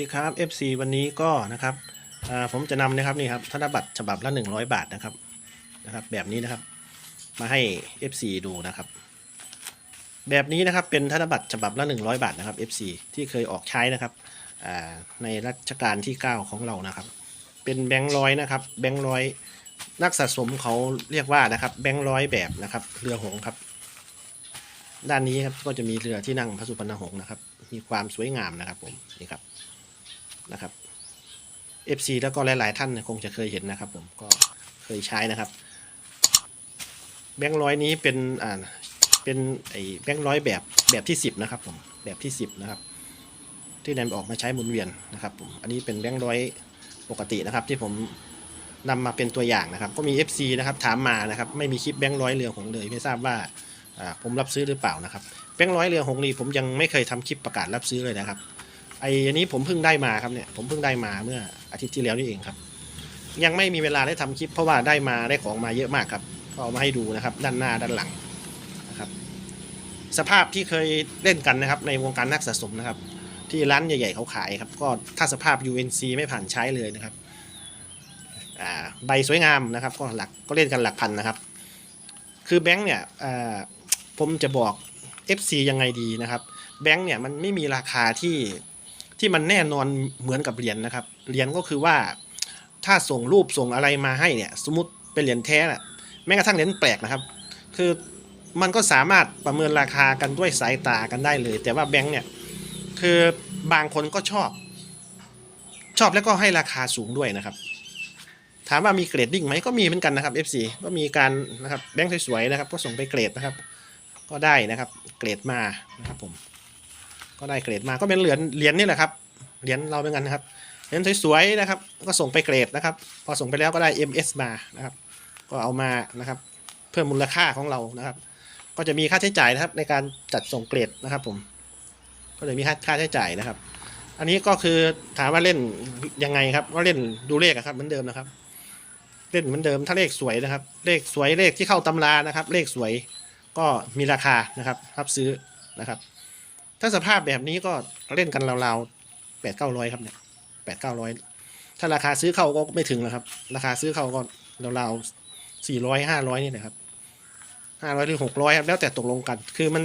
ดีครับ FC วันนี้ก็นะครับผมจะนำนะครับนี่ครับธนบัตรฉบับละ 100 บาทนะครับนะครับ แบบนี้นะครับ มาให้ FC ดูนะครับ แบบนี้นะครับเป็นธนบัตรฉบับละ 100 บาทนะครับ FC ที่เคยออกใช้นะครับในรัชกาลที่ 9 ของเรานะครับ เป็นแบงค์ร้อยนะครับ แบงค์ร้อยนักสะสมเขาเรียกว่านะครับ แบงค์ร้อยแบบนะครับ เรือหงส์ครับ ด้านนี้ครับก็จะมีเรือที่นั่งพระสุพรรณหงส์นะครับ มีความสวยงามนะครับผมนี่ครับ นะครับ FC แล้วก็หลาย ๆ ท่านคงจะเคยเห็นนะครับ ผมก็เคยใช้นะครับ แบงค์ร้อยนี้เป็นอ่าเป็นไอ้แบงค์ร้อยแบบแบบที่ 10 นะครับผมแบบที่ 10 นะครับ ที่นำออกมาใช้หมุนเวียนนะครับผมอันนี้เป็นแบงค์ร้อยปกตินะครับ ที่ผมนำมาเป็นตัวอย่างนะครับ ก็มี FC นะครับถามมานะครับ ไม่มีคลิปแบงค์ร้อยเรือหงเลย ไม่ทราบว่าผมรับซื้อหรือเปล่านะครับแบงค์ร้อยเรือหงส์นี่ผมยังไม่เคยทำคลิปประกาศรับซื้อเลยนะครับ ไอ้อันนี้ผมเพิ่งได้มาครับเนี่ยผมเพิ่งได้มาเมื่ออาทิตย์ที่แล้วนี่เองครับ ยังไม่มีเวลาได้ทำคลิป เพราะว่าได้มาได้ของมาเยอะมากครับก็เอามาให้ดูนะครับ ด้านหน้าด้านหลังนะครับ สภาพที่เคยเล่นกันนะครับ ในวงการนักสะสมนะครับ ที่ร้านใหญ่ๆเขาขายครับ ก็ถ้าสภาพ UNC ไม่ผ่านใช้เลยนะครับใบสวยงามนะครับ ก็หลักก็เล่นกันหลักพันนะครับ คือแบงค์เนี่ยผมจะบอก FC ยังไงดีนะครับ แบงค์เนี่ยมันไม่มีราคาที่ ที่มันแน่นอนเหมือนกับเหรียญนะครับเหรียญก็คือว่าถ้าส่งรูปส่งอะไรมาให้เนี่ย สมมติเป็นเหรียญแท้นะแม้กระทั่งเหรียญแปลกนะครับ คือมันก็สามารถประเมินราคากันด้วยสายตากันได้เลย แต่ว่าแบงค์เนี่ยคือบางคนก็ชอบ ชอบแล้วก็ให้ราคาสูงด้วยนะครับ ถามว่ามีเกรดดิ้งไหมก็มีเหมือนกันนะครับ FC ก็มีการนะครับแบงค์สวยๆนะครับ ก็ส่งไปเกรดนะครับ ก็ได้นะครับ เกรดมานะครับผม ก็ได้เกรดมาก็เป็นเหรียญเหรียญนี่แหละครับเหรียญเราเป็นกันนะครับเหรียญสวยๆนะครับ ก็ส่งไปเกรดนะครับ พอส่งไปแล้วก็ได้ MS มานะครับ ก็เอามานะครับ เพิ่มมูลค่าของเรานะครับ ก็จะมีค่าใช้จ่ายนะครับในการจัดส่งเกรดนะครับผม ก็จะมีค่าค่าใช้จ่ายนะครับ อันนี้ก็คือถามว่าเล่นยังไงครับ ก็เล่นดูเลขครับเหมือนเดิมนะครับ เล่นเหมือนเดิมถ้าเลขสวยนะครับ เลขสวยเลขที่เข้าตำรานะครับ เลขสวยก็มีราคานะครับรับซื้อนะครับ ถ้าสภาพแบบนี้ก็เล่นกันราวๆแปดเก้าร้อยครับเนี่ยแปดเก้าร้อยถ้าราคาซื้อเข้าก็ไม่ถึงนะครับ ราคาซื้อเข้าก็ราวๆสี่ร้อยห้าร้อยนี่แหละครับห้าร้อยหรือหกร้อยครับแล้วแต่ตกลงกัน คือมัน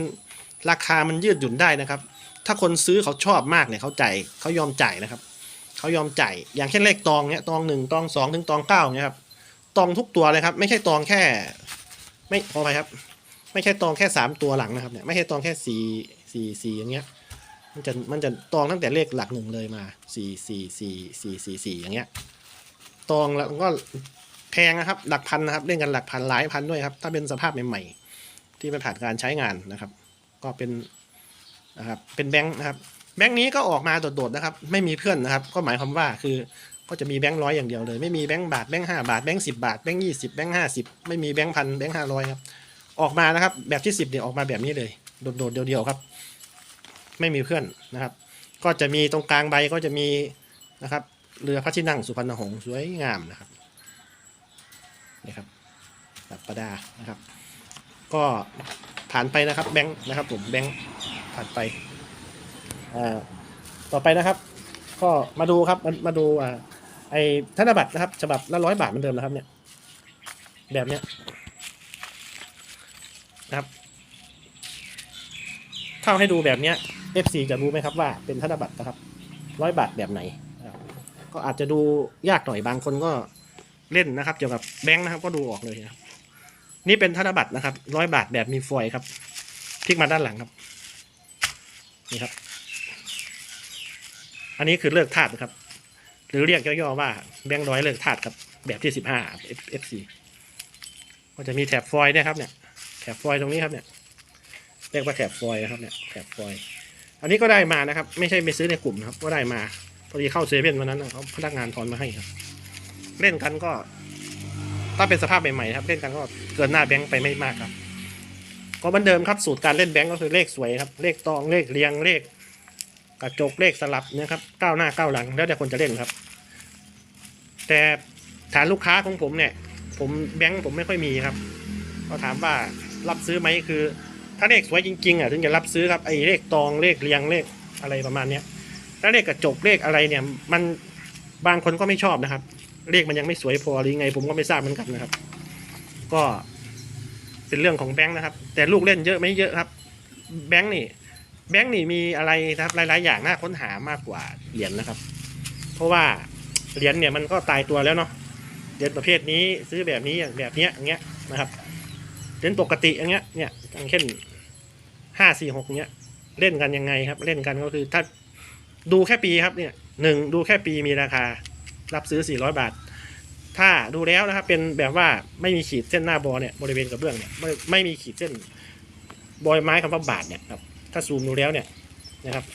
ราคามันยืดหยุ่นได้นะครับ ถ้าคนซื้อเขาชอบมากเนี่ยเขาจ่ายเขายอมจ่ายนะครับเขายอมจ่ายอย่างเช่นเลขตองเนี่ยตองหนึ่งตองสองถึงตองเก้าเนี่ยครับตองทุกตัวเลยครับ ไม่ใช่ตองแค่ ไม่พอไปครับ ไม่ใช่ตองแค่สามตัวหลังนะครับเนี่ยไม่ใช่ตองแค่สี่สี่สี่อย่างเงี้ยมันจะมันจะตองตั้งแต่เลขหลักหนึ่งเลยมาสี่สี่สี่สี่สี่สี่อย่างเงี้ยตองแล้วก็แพงนะครับ หลักพันนะครับเล่นกันหลักพันหลายพันด้วยครับ ถ้าเป็นสภาพใหม่ๆ ที่ไม่ผ่านการใช้งานนะครับ ก็เป็นนะครับเป็นแบงค์นะครับ แบงค์นี้ก็ออกมาโดดๆนะครับ ไม่มีเพื่อนนะครับ ก็หมายความว่าคือก็จะมีแบงค์ร้อยอย่างเดียวเลย ไม่มีแบงค์บาทแบงค์ห้าบาทแบงค์สิบาทแบงค์ยี่สิบแบงค์ห้าสิบไม่มีแบงค์พันแบงค์ห้าร้อยครับ ออกมานะครับแบบที่สิบเนี่ยออกมาแบบนี้เลยโดดๆเดียวๆครับ ไม่มีเพื่อนนะครับ ก็จะมีตรงกลางใบก็จะมีนะครับเรือพระที่นั่งสุพรรณหงส์สวยงามนะครับนี่ครับแบบประดานะครับ ก็ผ่านไปนะครับแบงค์นะครับผมแบงค์ผ่านไปอ่าต่อไปนะครับ ก็มาดูครับมามาดูอ่าไอ้ธนบัตรนะครับ ฉบับละร้อยบาทเหมือนเดิมนะครับเนี่ยแบบเนี้ย นะครับถ้าให้ดูแบบเนี้ย FC จะรู้ไหมครับว่าเป็นธนบัตรนะครับร้อยบาทแบบไหน ก็อาจจะดูยากหน่อยบางคนก็เล่นนะครับ เกี่ยวกับแบงค์นะครับก็ดูออกเลยนะครับนี่เป็นธนบัตรนะครับร้อยบาทแบบมีฟอยครับพลิกมาด้านหลังครับ นี่ครับ อันนี้คือเลิกธาตุนะครับ หรือเรียกย่อๆว่าแบงค์ร้อยเลิกธาตุครับ แบบที่สิบห้า FC ก็จะมีแถบฟอยล์เนะครับเนี่ย แถบฟอยตรงนี้ครับเนี่ยเรียกว่าแถบฟอยนะครับเนี่ยแถบฟอยอันนี้ก็ได้มานะครับ ไม่ใช่ไปซื้อในกลุ่มนะครับ ก็ได้มาพอดีเข้าเซเว่นวันนั้นเขาพนักงานทอนมาให้ครับ เล่นกันก็ ถ้าเป็นสภาพใหม่ๆครับ เล่นกันก็เกินหน้าแบงค์ไปไม่มากครับ ก็เหมือนเดิมครับสูตรการเล่นแบงค์ก็คือเลขสวยครับ เลขตองเลขเรียงเลข กระจกเลขสลับเนี่ยครับก้าวหน้าก้าวหลังแล้วแต่คนจะเล่นครับ แต่ฐานลูกค้าของผมเนี่ย ผมแบงค์ผมไม่ค่อยมีครับ ก็ถามว่า รับซื้อไหมคือ ถ้าเลขสวยจริงๆอะถึงจะรับซื้อครับไอ้เลขตองเลขเรียงเลขอะไรประมาณเนี้ยแล้วเลขกระจกเลขอะไรเนี่ย มันบางคนก็ไม่ชอบนะครับ เลขมันยังไม่สวยพอหรือไง ผมก็ไม่ทราบเหมือนกันนะครับ ก็เป็นเรื่องของแบงค์นะครับ แต่ลูกเล่นเยอะไม่เยอะครับ แบงค์นี่ แบงค์นี่มีอะไรนะครับหลายๆอย่างน่าค้นหามากกว่าเหรียญนะครับ เพราะว่าเหรียญเนี่ยมันก็ตายตัวแล้วเนาะเหรียญประเภทนี้ซื้อแบบนี้อย่างแบบเนี้ยอย่างเงี้ยนะครับ เหรียญปกติอย่างเงี้ยเนี่ยอย่างเช่นห้าสี่หกเนี้ยเล่นกันยังไงครับ เล่นกันก็คือถ้าดูแค่ปีครับเนี่ยหนึ่งดูแค่ปีมีราคา รับซื้อสี่ร้อยบาท ถ้าดูแล้วนะครับเป็นแบบว่าไม่มีขีดเส้นหน้าบอเนี่ยบริเวณกระเบื้องเนี่ยไม่ไม่มีขีดเส้นบอยไม้คำว่าบาทเนี่ยครับถ้าซูมดูแล้วเนี่ยนะครับ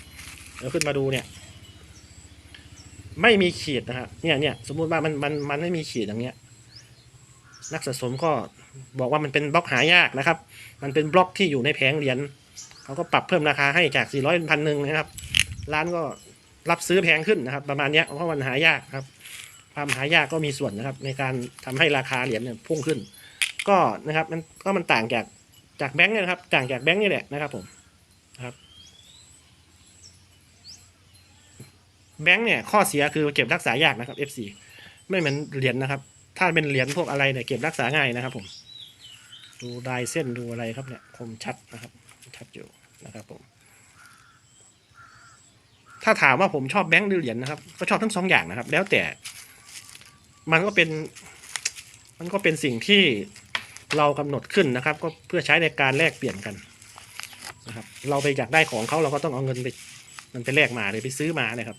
เดี๋ยวขึ้นมาดูเนี่ย ไม่มีขีดนะครับเนี่ยเนี่ยสมมุติว่ามันมันมันไม่มีขีดอย่างเงี้ย นักสะสมก็บอกว่ามันเป็นบล็อกหายากนะครับ มันเป็นบล็อกที่อยู่ในแผงเหรียญเขาก็ปรับเพิ่มราคาให้จาก 400เป็นพันหนึ่งนะครับ ร้านก็รับซื้อแพงขึ้นนะครับ ประมาณนี้เพราะมันหายากครับ ความหายากก็มีส่วนนะครับ ในการทำให้ราคาเหรียญเนี่ยพุ่งขึ้น ก็นะครับมันก็มันต่างจากจากแบงค์เนี่ยนะครับ ต่างจากแบงค์นี่แหละนะครับผมนะครับแบงค์เนี่ยข้อเสียคือเก็บรักษายากนะครับ FC ไม่เหมือนเหรียญนะครับ ถ้าเป็นเหรียญพวกอะไรเนี่ยเก็บรักษาง่ายนะครับ ผม ดูลายเส้นดูอะไรครับเนี่ยคมชัดนะครับ ชัดอยู่นะครับ ผม ถ้าถามว่าผมชอบแบงค์หรือเหรียญนะครับ ก็ชอบทั้งสองอย่างนะครับ แล้วแต่ มันก็เป็น มันก็เป็นสิ่งที่เรากำหนดขึ้นนะครับ ก็เพื่อใช้ในการแลกเปลี่ยนกันนะครับ เราไปอยากได้ของเขาเราก็ต้องเอาเงินไป มันไปแลกมาเลยไปซื้อมานะครับ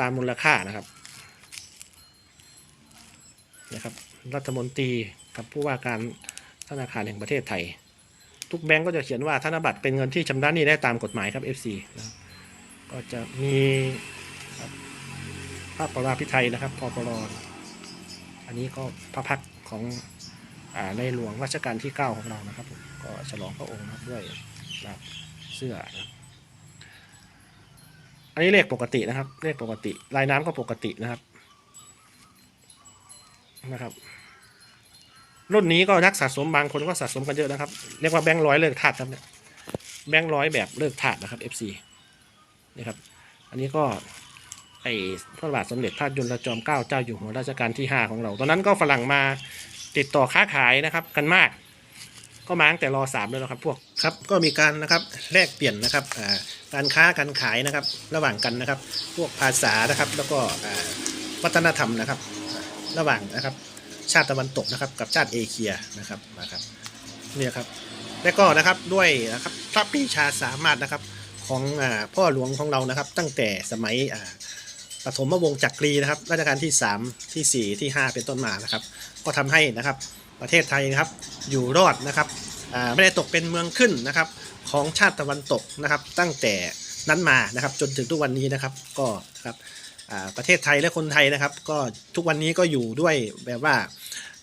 ตามมูลค่านะครับ นะครับรัฐมนตรีกับผู้ว่าการธนาคารแห่งประเทศไทย ทุกแบงก์ก็จะเขียนว่าธนบัตรเป็นเงินที่ชำระหนี้ได้ตามกฎหมายครับ FC นะก็จะมีครับพระปราพิไทยนะครับพปรอันนี้ก็พระพักของอในหลวงรัชกาลที่ 9 ของเรานะครับผมก็ฉลองพระองค์นะด้วยนะครับเสื้อนะครับอันนี้เลขปกตินะครับ เลขปกติลายน้ำก็ปกตินะครับ นะครับ รุ่นนี้ก็นักสะสมบางคนก็สะสมกันเยอะนะครับ เรียกว่าแบงค์ร้อยเลิกถาดครับเนี่ยแบงค์ร้อยแบบเลิกถาดนะครับ FC นี่ครับ อันนี้ก็ไอพระบาทสมเด็จพระจุลจอมเกล้าเจ้าอยู่หัวรัชกาลที่ 5 ของเรา ตอนนั้นก็ฝรั่งมาติดต่อค้าขายนะครับกันมาก ก็มาตั้งแต่รอสามแล้วนะครับพวกครับก็มีการนะครับแลกเปลี่ยนนะครับการค้าการขายนะครับระหว่างกันนะครับ พวกภาษานะครับแล้วก็วัฒนธรรมนะครับ ระหว่างนะครับ ชาติตะวันตกนะครับ กับชาติเอเชียนะครับนะครับเนี่ยครับและก็นะครับด้วยนะครับพระปรีชาสามารถนะครับของอพ่อหลวงของเรานะครับ ตั้งแต่สมัยปฐมวงศ์จักรีนะครับรัชกาลที่ 3 ที่ 4 ที่ 5 เป็นต้นมานะครับ ก็ทำให้นะครับประเทศไทยนะครับอยู่รอดนะครับไม่ได้ตกเป็นเมืองขึ้นนะครับของชาติตะวันตกนะครับ ตั้งแต่นั้นมานะครับจนถึงทุกวันนี้นะครับก็นะครับ ประเทศไทยและคนไทยนะครับ ก็ทุกวันนี้ก็อยู่ด้วยแบบว่า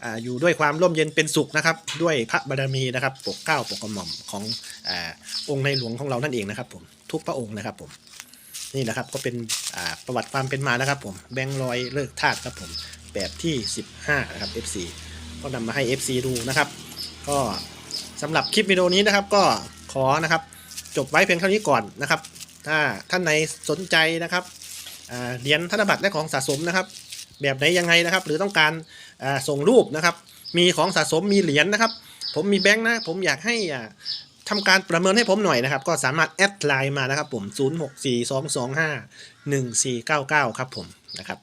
ออยู่ด้วยความร่มเย็นเป็นสุขนะครับ ด้วยพระบารมีนะครับ ปกเก้าปกกระหม่อมของอองค์ในหลวงของเรานั่นเองนะครับ ผมทุกพระองค์นะครับผมนี่นะครับก็เป็นประวัติความเป็นมานะครับ ผมแบงค์ร้อยเลิกทาสครับผมแบบที่ 15 นะครับ FC ก็นำมาให้ FC ดูนะครับ ก็สำหรับคลิปวิดีโอนี้นะครับ ก็ขอนะครับ จบไว้เพียงเท่านี้ก่อนนะครับ ถ้าท่านไหนสนใจนะครับ เหรียญธนบัตรและของสะสมนะครับ แบบไหนยังไงนะครับ หรือต้องการส่งรูปนะครับ มีของสะสมมีเหรียญนะครับ ผมมีแบงค์นะ ผมอยากให้อ่าทำการประเมินให้ผมหน่อยนะครับ ก็สามารถแอดไลน์มานะครับ ผม 0642251499 ครับผมนะครับ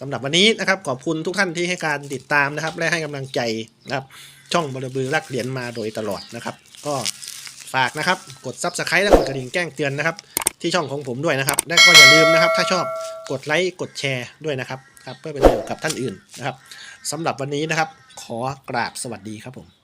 สำหรับวันนี้นะครับ ขอบคุณทุกท่านที่ให้การติดตามนะครับ และให้กำลังใจนะครับ ช่องบลบือรักเหรียญมาโดยตลอดนะครับ ก็ ฝากนะครับ กด Subscribe และกดกระดิ่งแจ้งเตือนนะครับ ที่ช่องของผมด้วยนะครับ และก็อย่าลืมนะครับ ถ้าชอบกดไลค์กดแชร์ด้วยนะครับครับเพื่อเป็นประโยชน์กับท่านอื่นนะครับสำหรับวันนี้นะครับ ขอกราบสวัสดีครับผม